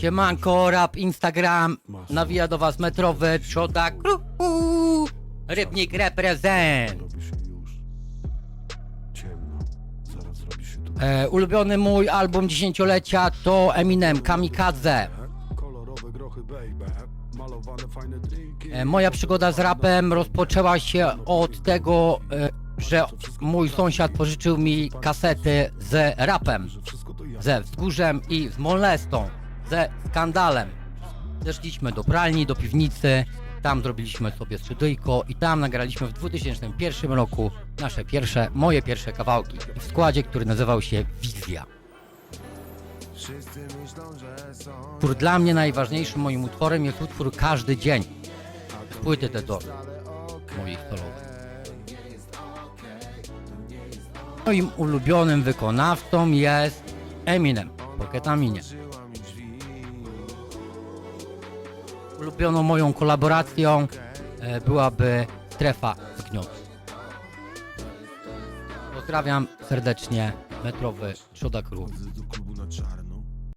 Siemanko, rap, Instagram, nawija do was metrowy, czodak, uhu, rybnik reprezent. E, ulubiony mój album dziesięciolecia to Eminem, Kamikadze. kolorowe grochy, baby. Malowane fajne drinki. E, moja przygoda z rapem rozpoczęła się od tego, e, że mój sąsiad pożyczył mi kasety z rapem, ze Wzgórzem i z Molestą, ze Skandalem. Zeszliśmy do pralni, do piwnicy, tam zrobiliśmy sobie studyjko i tam nagraliśmy w 2001 roku nasze pierwsze, moje pierwsze kawałki w składzie, który nazywał się Wizja. Utwór dla mnie najważniejszym moim utworem jest utwór Każdy Dzień. Z Płyty te do moich solowych. Moim ulubionym wykonawcą jest Eminem po Ketaminie. Ulubioną moją kolaboracją e, byłaby Strefa Zgniotu. Pozdrawiam serdecznie, metrowy Trzoda Król.